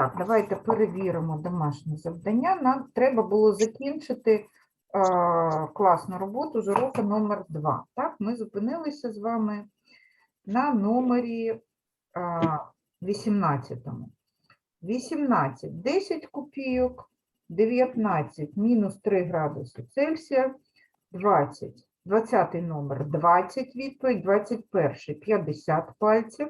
Так, давайте перевіримо домашнє завдання. Нам треба було закінчити е, класну роботу з уроку номер 2. Так, ми зупинилися з вами на номері е, 18. 18 – 10 копійок, 19 – мінус 3 градуси Цельсія, 20 – 20 номер 20 відповідь, 21 – 50 пальців,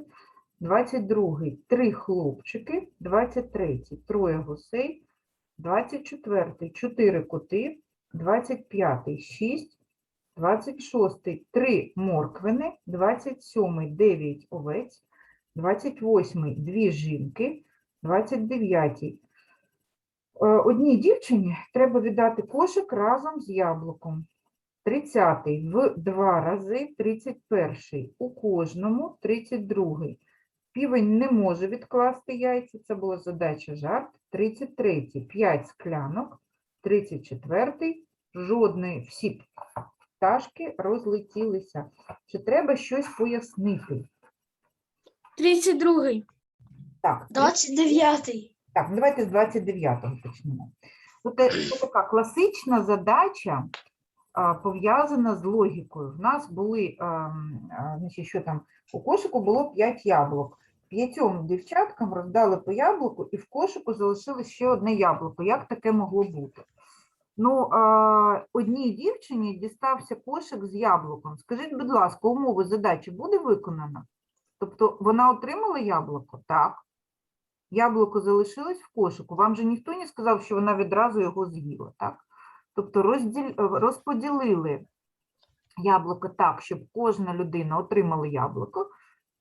22-й – три хлопчики, 23-й – троє гусей, 24-й – чотири коти, 25-й – шість, 26-й – три морквини, 27-й – дев'ять овець, 28-й – дві жінки, 29-й – е, одній дівчині треба віддати кошик разом з яблуком. 30-й в два рази, 31-й у кожному, 32-й Півень не може відкласти яйця, це була задача жарт. 33-й 5 склянок, 34-й жодної, всі пташки розлетілися. Чи треба щось пояснити? 32. Так, 29. так, давайте з 29-го почнемо. Е, це така класична задача, пов'язана з логікою. В нас були, ем, значить, що там, у кошику було 5 яблук. П'ятьом дівчаткам роздали по яблуку, і в кошику залишилось ще одне яблуко. Як таке могло бути? Ну, одній дівчині дістався кошик з яблуком. Скажіть, будь ласка, умови задачі буде виконана? Тобто вона отримала яблуко? Так. Яблуко залишилось в кошику. Вам же ніхто не сказав, що вона відразу його з'їла, так? Тобто розділ... розподілили яблуко так, щоб кожна людина отримала яблуко,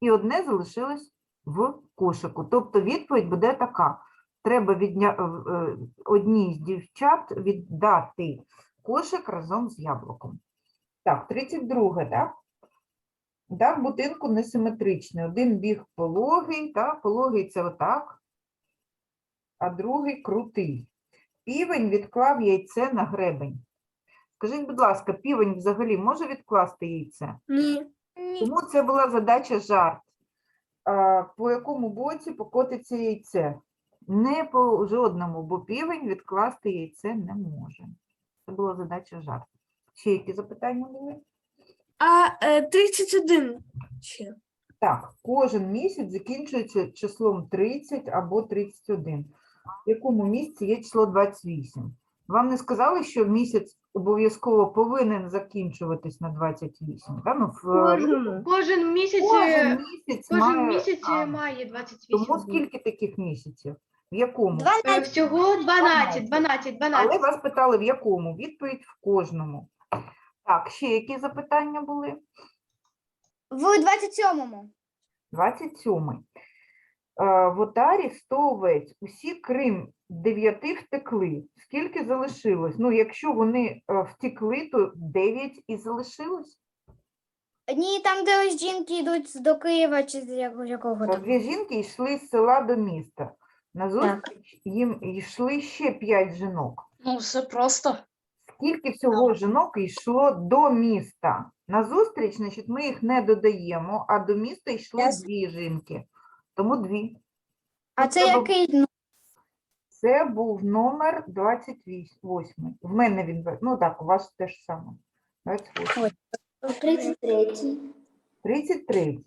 і одне залишилось в кошику. Тобто відповідь буде така: треба відня... е, одній з дівчат віддати кошик разом з яблуком. Так, 32, так? Дах будинку несиметричний. Один біг пологий, так? пологий це отак, а другий крутий. Півень відклав яйце на гребень. Скажіть, будь ласка, півень взагалі може відкласти яйце? Ні. Тому це була задача жарт. По якому боці покотиться яйце? Не по жодному, бо півень відкласти яйце не може. Це була задача жарт. Ще які запитання були? А е, 31 ще. Так, кожен місяць закінчується числом 30 або 31. В якому місці є число 28? Вам не сказали, що місяць обов'язково повинен закінчуватись на 28? Да? Ну, в, Кожному. Кожен місяць, кожен е, місяць кожен має, місяць а, е, має 28 Тому днів. скільки таких місяців? В якому? Е, Всього 12, 12, Але вас питали, в якому? Відповідь в кожному. Так, ще які запитання були? В 27-му. 27. Е, В отарі 100 овець. Усі крім 9 втекли. Скільки залишилось? Ну, якщо вони е, втекли, то 9 і залишилось. Ні, там, де ось жінки йдуть до Києва чи з якого, там. Дві жінки йшли з села до міста. Назустріч їм йшли ще 5 жінок. Ну, все просто. Скільки всього жінок йшло до міста? Назустріч, значить, ми їх не додаємо, а до міста йшли дві жінки. Тому дві. А це треба- який? Ну, Це був номер 28. В мене він, ви- ну так, у вас теж саме. 28. 33. 33.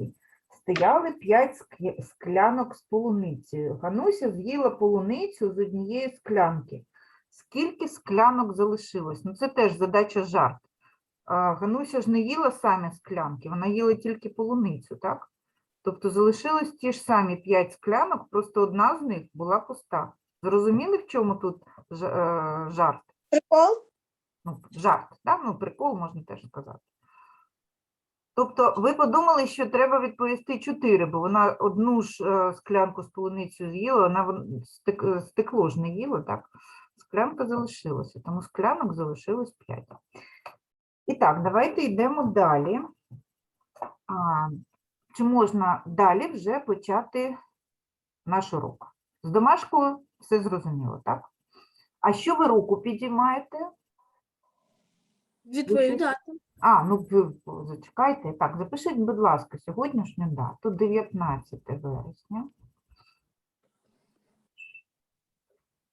Стояли 5 склянок з полуницею. Гануся з'їла полуницю з однієї склянки. Скільки склянок залишилось? Ну, це теж задача жарт. А, Гануся ж не їла самі склянки, вона їла тільки полуницю, так? Тобто залишилось ті ж самі 5 склянок, просто одна з них була пуста. Зрозуміли, в чому тут ж- е, жарт? Прикол? Ну, жарт, так? Ну, прикол можна теж сказати. Тобто ви подумали, що треба відповісти 4, бо вона одну ж е, склянку з полуницею з'їла, вона стек, е, стекло ж не їла, так? Склянка залишилася, тому склянок залишилось 5. І так, давайте йдемо далі. А, чи можна далі вже почати наш урок? З домашкою все зрозуміло, так? А що ви руку підіймаєте? Відповідати. А, ну зачекайте. Так, запишіть, будь ласка, сьогоднішню дату, 19 вересня.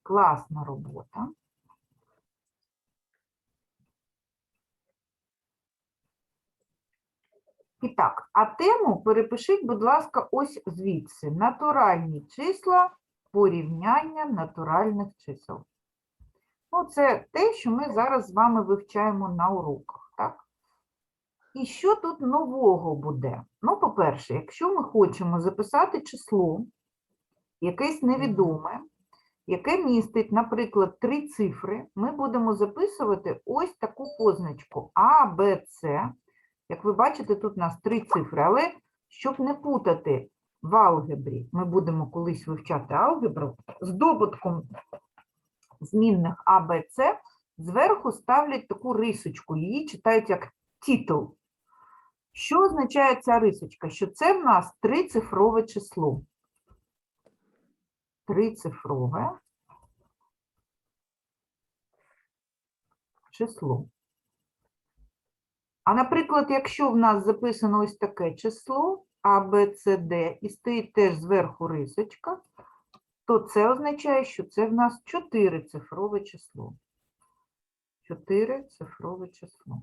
Класна робота. І так, а тему перепишіть, будь ласка, ось звідси. Натуральні числа, порівняння натуральних чисел. Ну, це те, що ми зараз з вами вивчаємо на уроках, так? І що тут нового буде? Ну, по-перше, якщо ми хочемо записати число, якесь невідоме, яке містить, наприклад, три цифри, ми будемо записувати ось таку позначку А, Б, С. Як ви бачите, тут у нас три цифри, але щоб не путати в алгебрі, ми будемо колись вивчати алгебру, з добутком змінних А, Б, С зверху ставлять таку рисочку, її читають як титул. Що означає ця рисочка? Що це в нас трицифрове число. Трицифрове число. А, наприклад, якщо в нас записано ось таке число А, Б, С, Д, і стоїть теж зверху рисочка, то це означає, що це в нас чотирицифрове число. Чотирицифрове число.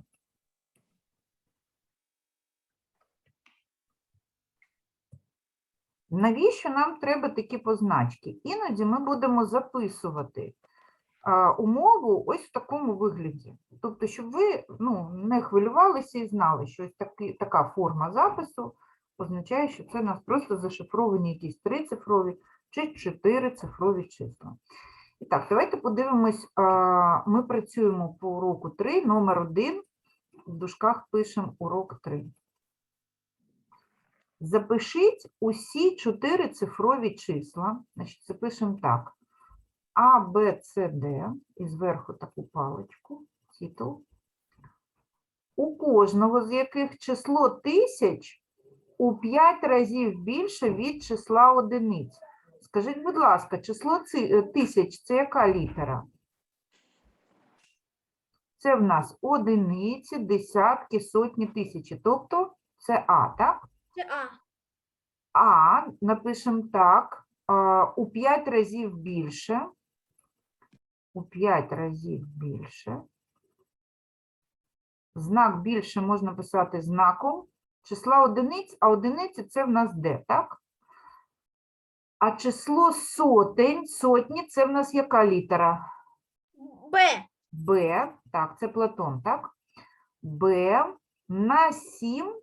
Навіщо нам треба такі позначки? Іноді ми будемо записувати умову ось в такому вигляді. Тобто, щоб ви ну, не хвилювалися і знали, що ось таки, така форма запису означає, що це у нас просто зашифровані якісь трицифрові чи чотирицифрові числа. І так, давайте подивимось, ми працюємо по уроку 3, номер 1, в дужках пишемо урок 3. Запишіть усі чотири цифрові числа. Значить, запишемо так. А, Б, С, Д. І зверху таку паличку, титул. У кожного з яких число тисяч у 5 разів більше від числа одиниць. Скажіть, будь ласка, число е, тисяч це яка літера? Це в нас одиниці, десятки, сотні, тисячі. Тобто це А, так? Це А. А, напишемо так, у 5 разів більше. У 5 разів більше. Знак більше можна писати знаком числа одиниць, а одиниці це в нас де, так? А число сотень, сотні це в нас яка літера? Б. Б, так, це Платон, так? Б на 7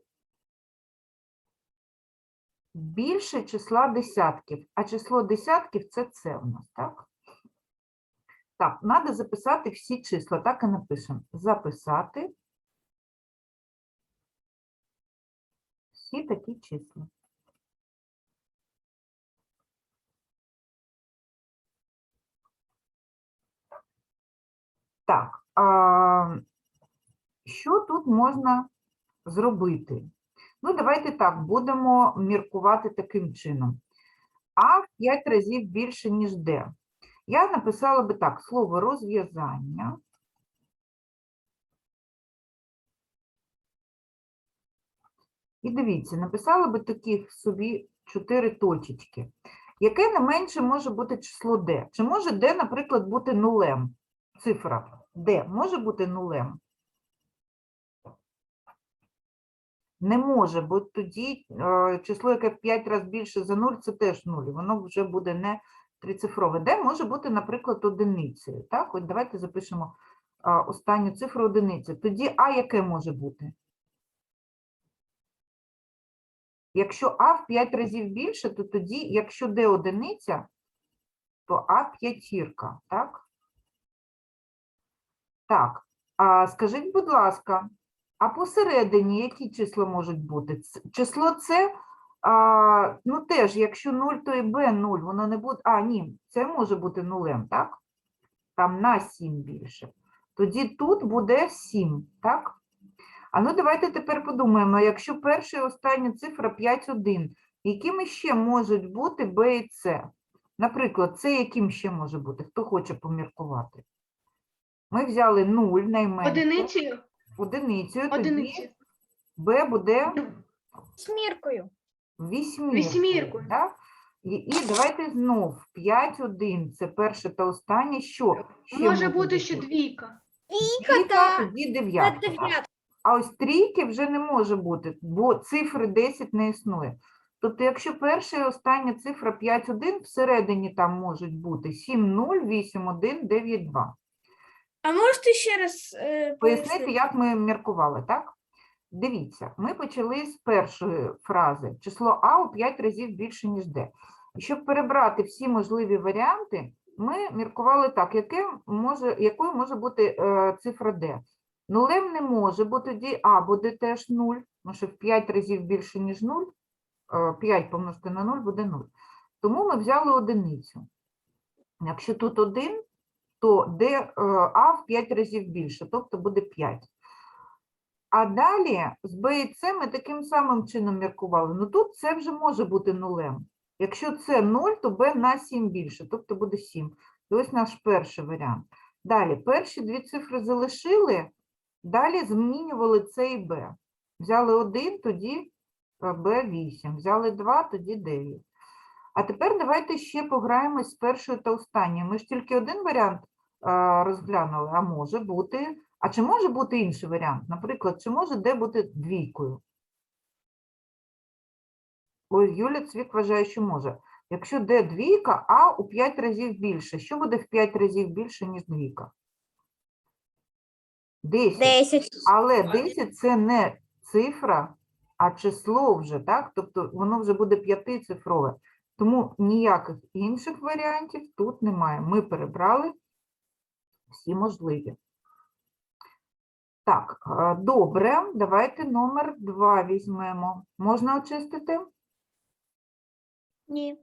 більше числа десятків, а число десятків це це у нас, так? Так, треба записати всі числа, так і напишемо. Записати всі такі числа. Так, а, що тут можна зробити? Ну, давайте так, будемо міркувати таким чином. А в 5 разів більше, ніж Д. Я написала би так, слово розв'язання. І дивіться, написала би таких собі чотири точечки. Яке не менше може бути число D? Чи може D, наприклад, бути нулем? Цифра D може бути нулем? Не може, бо тоді е, число, яке в 5 разів більше за 0, це теж 0, воно вже буде не трицифрове. Де може бути, наприклад, одиницею. Так, от давайте запишемо останню цифру одиниці. Тоді А яке може бути? Якщо А в 5 разів більше, то тоді, якщо Д одиниця, то А п'ятірка, так? Так, а скажіть, будь ласка, а посередині які числа можуть бути? Число С, а, ну теж, якщо 0, то і Б 0, воно не буде. А, ні, це може бути нулем, так? Там на 7 більше. Тоді тут буде 7, так? А ну давайте тепер подумаємо, якщо перша і остання цифра 5, 1, якими ще можуть бути Б і С? Наприклад, це яким ще може бути? Хто хоче поміркувати? Ми взяли 0 найменше. Одиницею. Одиницею, тоді Одиницею. Б буде Сміркою. Вісьміркою. Вісьміркою. да? І, і давайте знов 5, 1, це перше та останнє. Що? ще Може бути ще двійка. Двійка, та- тоді дев'ятка. А ось трійки вже не може бути, бо цифри 10 не існує. Тобто, якщо перша і остання цифра 5, 1, всередині там можуть бути 7, 0, 8, 1, 9, 2. А можете ще раз е, Пояснити, пояснити? як ми міркували, так? Дивіться, ми почали з першої фрази. Число А у 5 разів більше, ніж Д. Щоб перебрати всі можливі варіанти, ми міркували так, яке може, якою може бути е, цифра Д. Нулем не може, бо тоді А буде теж 0, тому що в 5 разів більше, ніж 0. 5 помножити на 0 буде 0. Тому ми взяли одиницю. Якщо тут 1, то Д, е, А в 5 разів більше, тобто буде 5. А далі з Б і С ми таким самим чином міркували. Ну тут це вже може бути нулем. Якщо це 0, то Б на 7 більше, тобто буде 7. І ось наш перший варіант. Далі, перші дві цифри залишили, далі змінювали С і Б. Взяли 1, тоді Б 8, взяли 2, тоді 9. А тепер давайте ще пограємось з першою та останньою. Ми ж тільки один варіант розглянули, а може бути. А чи може бути інший варіант? Наприклад, чи може де бути двійкою? Ой, Юля Цвік вважає, що може. Якщо де двійка, а у 5 разів більше. Що буде в 5 разів більше, ніж двійка? 10. 10. Але 10 це не цифра, а число вже, так? Тобто воно вже буде п'ятицифрове. Тому ніяких інших варіантів тут немає. Ми перебрали всі можливі. Так, добре, давайте номер 2 візьмемо. Можна очистити? Ні.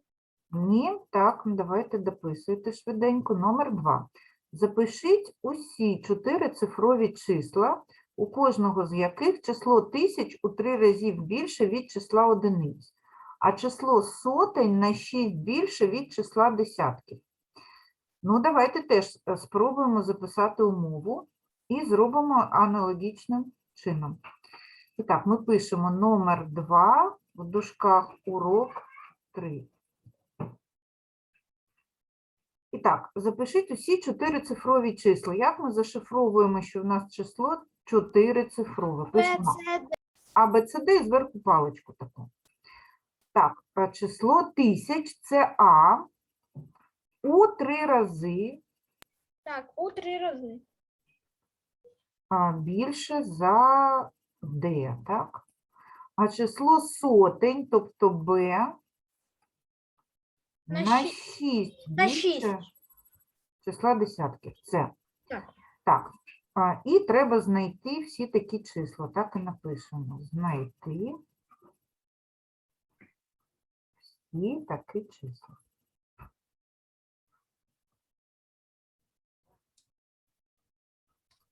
Ні, так, ну, давайте дописуйте швиденько. Номер 2. Запишіть усі чотири цифрові числа, у кожного з яких число тисяч у три разів більше від числа одиниць, а число сотень на 6 більше від числа десятків. Ну, давайте теж е, спробуємо записати умову і зробимо аналогічним чином. І так, ми пишемо номер 2 в дужках урок 3. І так, запишіть усі чотири цифрові числа. Як ми зашифровуємо, що в нас число чотирицифрове? Пишемо А, Б, С, Д і зверху паличку таку. Так, число тисяч це А у три рази Так, у три рази. Більше за Д, так? А число сотень, тобто Б, На на шість. 6 На числа десятків. Це. Так. Так. А, і треба знайти всі такі числа. Так і напишемо. Знайти всі такі числа.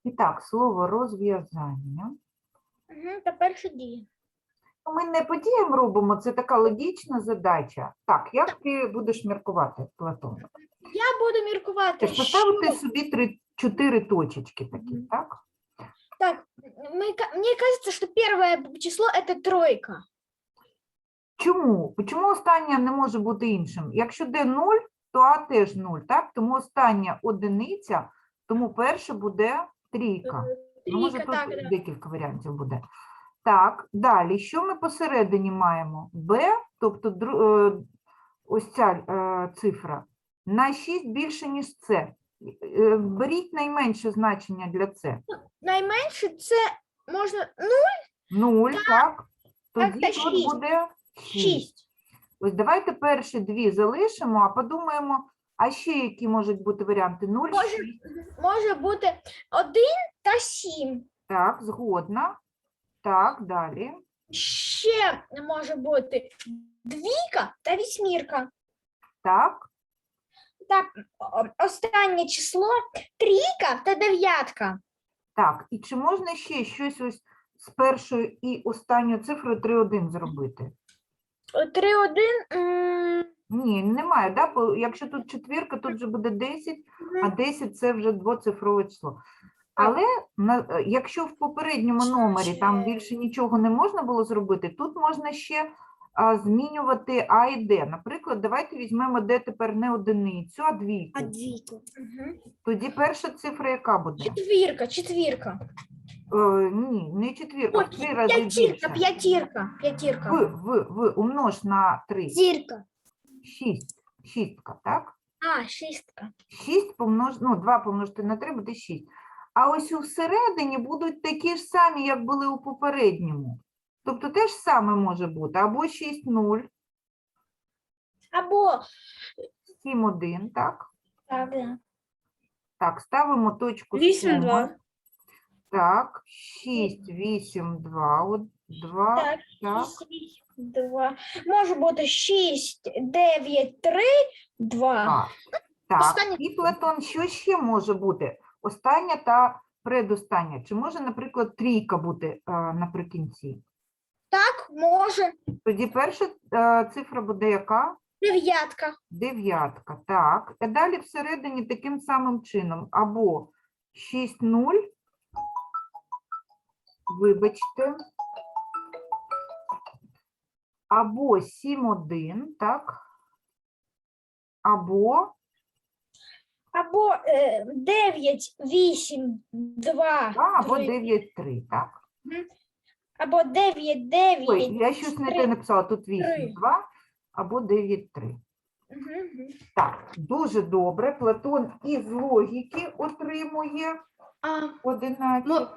І так, слово розв'язання. Угу, тепер що діє? Ну, Ми не по діям робимо, це така логічна задача. Так, як ти будеш міркувати, Платон? Я буду міркувати. Тобто поставити собі три, чотири точечки такі, Мгм. так? Так, мы, ка- мне кажется, что первое число это тройка. Чому? Чому останнє не може бути іншим? Якщо де 0, то А теж 0, так? Тому остання одиниця, тому перше буде трійка. Ну, може, Трійка, тут так, да. декілька варіантів буде. Так, далі, що ми посередині маємо? Б, тобто дру- е, ось ця е, цифра, на 6 більше, ніж С. Е, Беріть найменше значення для С. Найменше це можна, ну, 0, так? Так, Тоді та тут шість. буде 6. 6. Ось давайте перші дві залишимо, а подумаємо, а ще які можуть бути варіанти? 0, Може, 6. Може бути 1 та 7. Так, згодна. Так, далі. Ще може бути двійка та вісьмірка. Так, Так, о- останнє число трійка та дев'ятка. так. І чи можна ще щось ось з першою і останньою цифрою 3-1 зробити? 3, 1. Ні, немає, да? Бо якщо тут четвірка, тут вже буде 10, а 10 це вже двоцифрове число. Але на, е, якщо в попередньому номері там більше нічого не можна було зробити, тут можна ще а, змінювати А і Д. Наприклад, давайте візьмемо Д тепер не одиницю, а двійку. двійку. Тоді перша цифра яка буде? Четвірка, четвірка. Е, ні, не четвірка, Ой, в три рази П'ятірка, більше. п'ятірка, п'ятірка. В, в, в, умнож на 3. Зірка. 6. Шістка, так? А, шістка. 6 помнож... ну, 2 помножити на 3 буде 6. А ось у всередині будуть такі ж самі, як були у попередньому. Тобто те ж саме може бути. Або 6, 0, Або 7, 1, так? так, да. Так, ставимо точку Вісім, кома. два. Так, 6, 8, 2, от 2, Так, так. шість, два. Може бути 6, 9, 3, 2. А, так, Остання і Платон, що ще може бути? Остання та предостання. Чи може, наприклад, трійка бути е, наприкінці? Так, може. Тоді перша е, цифра буде яка? Дев'ятка. Дев'ятка. Так. А далі всередині таким самим чином. Або 6-0. Вибачте. Або 7-1, так? Або Або е, 9, 8, 2, а, або 3. 9-3, так? Або 9, 9. Ой, я щось не те написала, тут три. 8-2 або 9-3. Мгм. Так, дуже добре. Платон із логіки отримує А, 11. мо-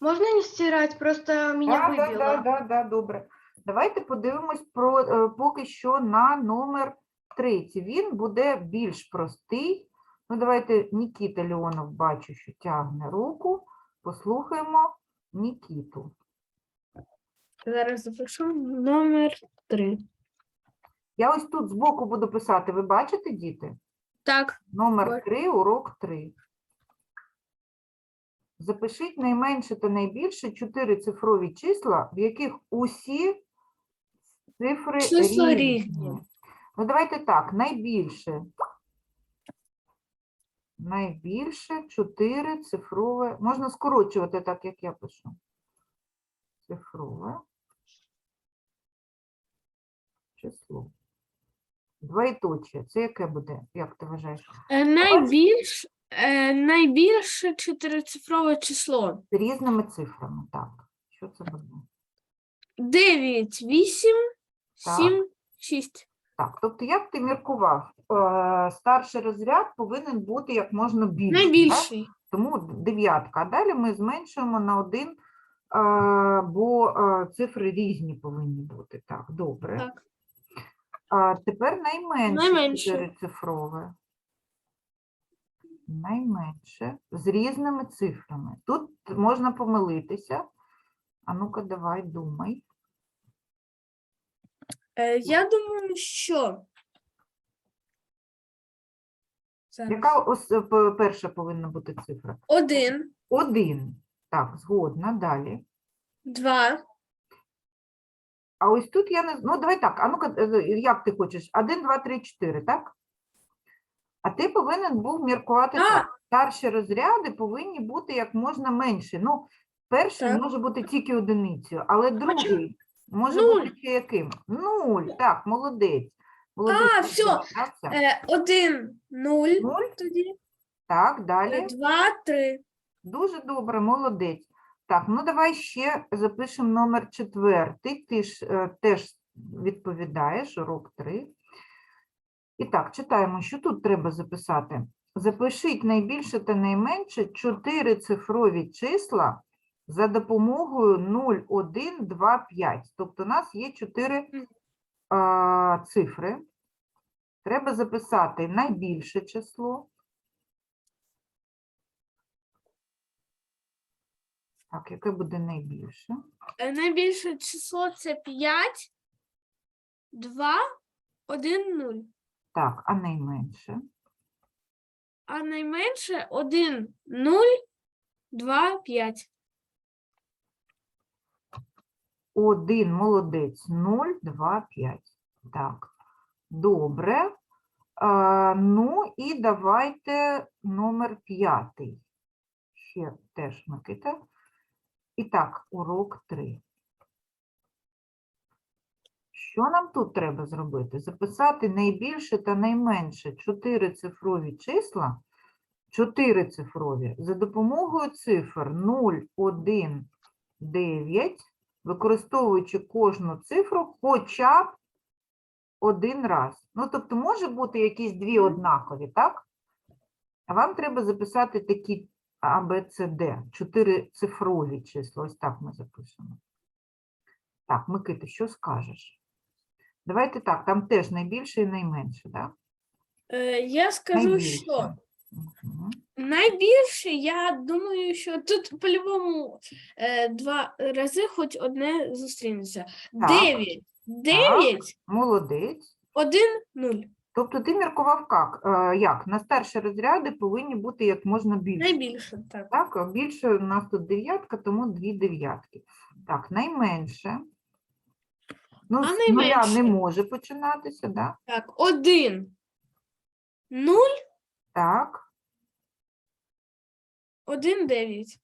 можно не стирать? Просто меня Да, да, выбило. да, да, да, добре. Давайте подивимось про е, поки що на номер третій. Він буде більш простий. Ну, давайте Нікіта Леонов бачу, що тягне руку. Послухаємо Нікіту. Зараз запишу номер 3. Я ось тут збоку буду писати. Ви бачите, діти? Так. Номер. 3, урок 3. Запишіть найменше та найбільше чотири цифрові числа, в яких усі цифри Числа різні. різні. Ну, давайте так, найбільше. Найбільше чотири цифрове. Можна скорочувати так, як я пишу. Цифрове число. Двоєточие. Це яке буде, як ти вважаєш? Е, найбільш, е, найбільше чотирицифрове число. З різними цифрами. Так. Що це буде? 9, 8, Так. 7, 6. Так, тобто, як ти міркував, е, старший розряд повинен бути як можна більший. так? Тому дев'ятка. А далі ми зменшуємо на один, е, бо е, цифри різні повинні бути. Так, добре. Так. А тепер найменше Найменше. чотирицифрове. Найменше з різними цифрами. Тут можна помилитися. А ну-ка, давай, думай. Е, я думаю, що. Зараз. Яка ос- е, п- перша повинна бути цифра? Один, Один. Так, згодна, далі. два, А ось тут я не з- ну давай так. А ну-ка, е, як ти хочеш? Один, два, три, чотири, так? А ти повинен був міркувати так. Старші розряди повинні бути як можна менше. Ну, перший Так. може бути тільки одиницею, але другий може Нуль. бути ще яким? Нуль. Так, молодець. молодець А, ти всьо. здогадався. е, один, нуль. Нуль. Тоді. Так, Е, далі. Два, три. Дуже добре, молодець. Так, ну давай ще запишемо номер четвертий. Ти ж е, теж відповідаєш, урок 3. І так, читаємо, що тут треба записати. Запишіть найбільше та найменше чотири цифрові числа за допомогою 0, 1, 2, 5. Тобто у нас є чотири Мгм. а, цифри. Треба записати найбільше число. Так, яке буде найбільше? Е, Найбільше число це 5, 2, 1, 0. Так, а найменше? А найменше 1, 0, 2, 5. Один молодець, 0, 2, 5. Так, добре. А, ну і давайте номер п'ятий. Ще теж Микита. І так, урок 3. Що нам тут треба зробити? Записати найбільше та найменше чотири цифрові числа, чотири цифрові, за допомогою цифр 0, 1, 9, використовуючи кожну цифру хоча б один раз. Ну, тобто, може бути якісь дві однакові, так? А вам треба записати такі А, Б, С, Д, чотири цифрові числа. Ось так ми запишемо. Так, Микита, що скажеш? Давайте так, там теж найбільше і найменше, так? Е, я скажу, Найбільше. що. Найбільше, я думаю, що тут по-любому е, два рази хоч одне зустрінеться. Так. Дев'ять. Дев'ять, Молодець. один, нуль. Тобто ти міркував як? Е, як? На старші розряди повинні бути як можна більше. Найбільше, так. Так, а більше у нас тут дев'ятка, тому дві дев'ятки. Так, найменше. Ну, А з нуля не найменше? може починатися, да? Так, один, нуль, Так. Один, дев'ять.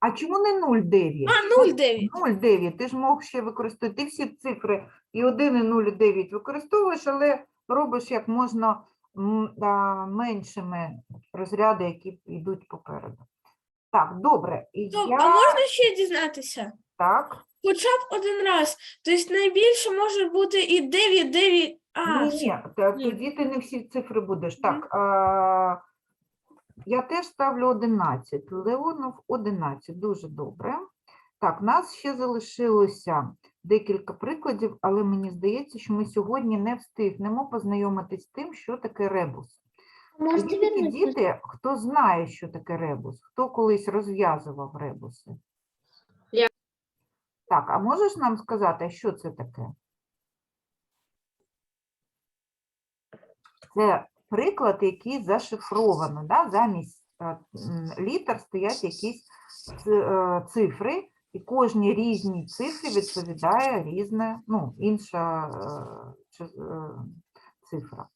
А чому не 0,9? А, нуль, дев'ять. 0,9. Ти ж мог ще використовувати. Ти всі цифри і 1, і 0, і 9 використовуєш, але робиш як можна м, да, меншими розряди, які йдуть попереду. Так, добре. І Стоп, я... а можна ще дізнатися? Так. Хоча б один раз. Тобто найбільше може бути і 9, 9. А, Ні, ні, та- ні. тоді ти не всі цифри будеш. Так, а, я теж ставлю 11. Леонов 11. Дуже добре. Так, нас ще залишилося декілька прикладів, але мені здається, що ми сьогодні не встигнемо познайомитись з тим, що таке ребус. Є такі діти, хто знає, що таке ребус, хто колись розв'язував ребуси. Я. Так, а можеш нам сказати, що це таке? Це приклад, який зашифровано, да? замість е, літер стоять якісь е, цифри, і кожній різній цифрі відповідає різна, ну, інша е, цифра.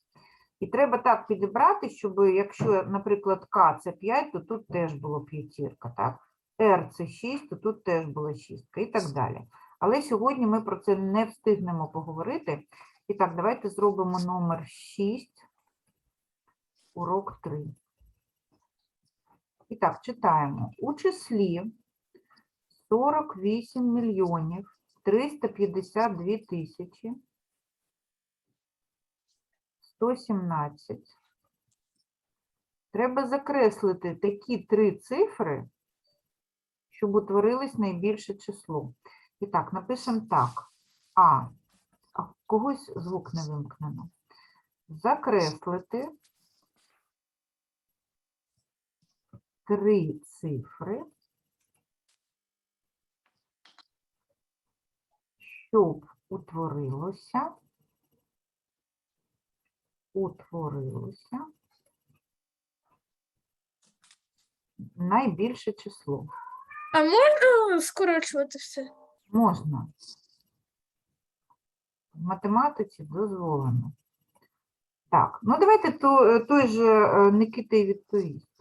І треба так підібрати, щоб якщо, наприклад, К це 5, то тут теж було п'ятірка, так? Р це 6, то тут теж була шістка і так далі. Але сьогодні ми про це не встигнемо поговорити. І так, давайте зробимо номер 6, урок 3. І так, читаємо. У числі 48 мільйонів 352 тисячі 117. Треба закреслити такі три цифри, щоб утворилось найбільше число. І так, напишемо так. А. А когось звук не вимкнено. Закреслити три цифри, щоб утворилося утворилося найбільше число. а можна скорочувати все? Можна. В математиці дозволено. Так, ну давайте то, той же е, Никита і відповість.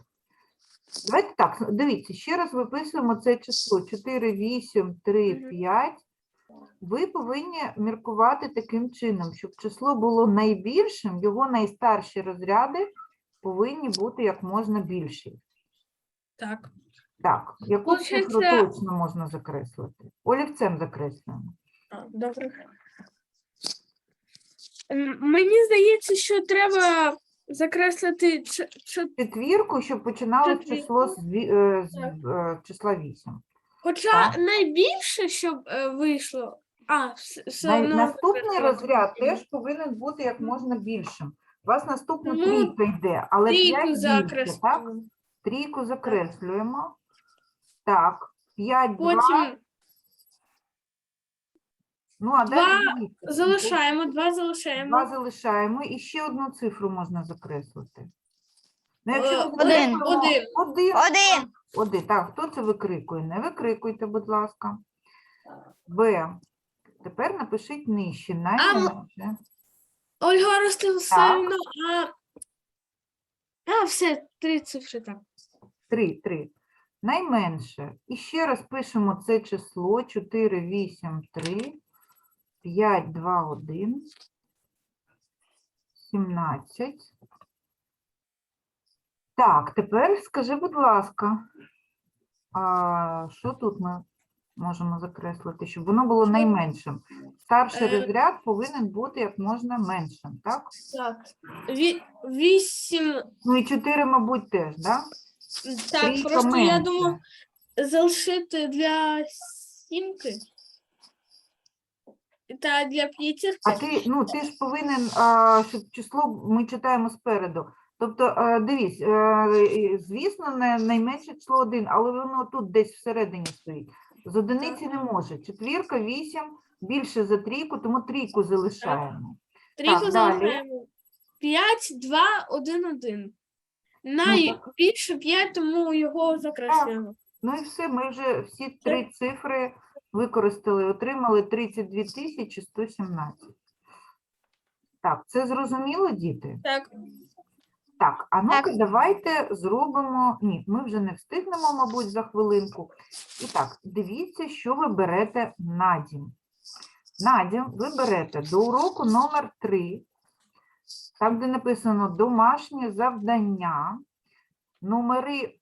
Давайте так, дивіться, ще раз виписуємо це число 4, 8, 3, 5. Ви повинні міркувати таким чином, щоб число було найбільшим, його найстарші розряди повинні бути як можна більші. Так. Так, яку цифру точно можна закреслити? Олівцем закреслюємо. Добре. М, Мені здається, що треба закреслити ч- четвірку, щоб починало число з, ві- е, з Так. е, числа 8. Хоча Так. найбільше, щоб е, вийшло. А, вс- все одно наступний закреслювати розряд теж повинен бути як можна більшим. У вас наступна Ну, трійка йде, але Трійку 5 більше, так? Трійку закреслюємо. Так, 5, 2, Потім ну а далі два дивіться, залишаємо, два Два залишаємо. залишаємо, і ще одну цифру можна закреслити. Ну, Е, якщо ми один, закреслимо один. один, Один. Один. Так, хто це викрикує? Не викрикуйте, будь ласка. Б. Тепер напишіть нижче. Найменше. Ольга Ростиславівна, а... А, все, три цифри так. Три, три. Найменше. І ще раз пишемо це число 4, 8, 3, 5, 2, 1, 17. Так, тепер скажи, будь ласка, а що тут ми можемо закреслити, щоб воно було найменшим? Старший Е. розряд повинен бути як можна меншим, так? Так. Ві- Вісім. Ну і 4, мабуть, теж, так? Так, Трійка просто я менше. думаю, залишити для сімки. Та для п'ятірки. А ти, ну, ти ж повинен, а, щоб число ми читаємо спереду. Тобто, а, дивись, е, і, звісно, не найменше число один, але воно тут десь всередині стоїть. З одиниці не може. Четвірка, вісім, більше за трійку, тому трійку залишаємо. Трійку далі. залишаємо. 5, 2, 1, 1. Найбільше 5, тому його закреслюємо. Ну і все, ми вже всі три цифри використали, отримали 32 тисячі 117. Так, це зрозуміло, діти? Так, Так, а ну-ка давайте зробимо. Ні, ми вже не встигнемо, мабуть, за хвилинку. І так, дивіться, що ви берете на дім. На дім ви берете до уроку номер 3, там, де написано домашнє завдання, номери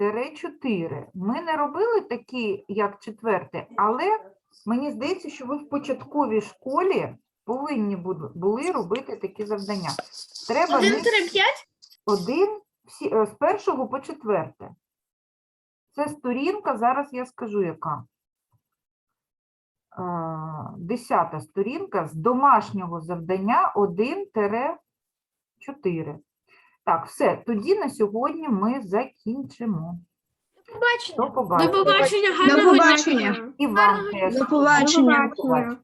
1-4. Ми не робили такі, як четверте, але мені здається, що ви в початковій школі повинні були робити такі завдання. Треба 1, 3, 5. один всі, е, з першого по четверте. Це сторінка, зараз я скажу, яка. Е, Десята сторінка з домашнього завдання 1-4. Так, все, тоді на сьогодні ми закінчимо. До До побачення. побачення, гарного дня. побачення. І вам теж. До побачення. До побачення.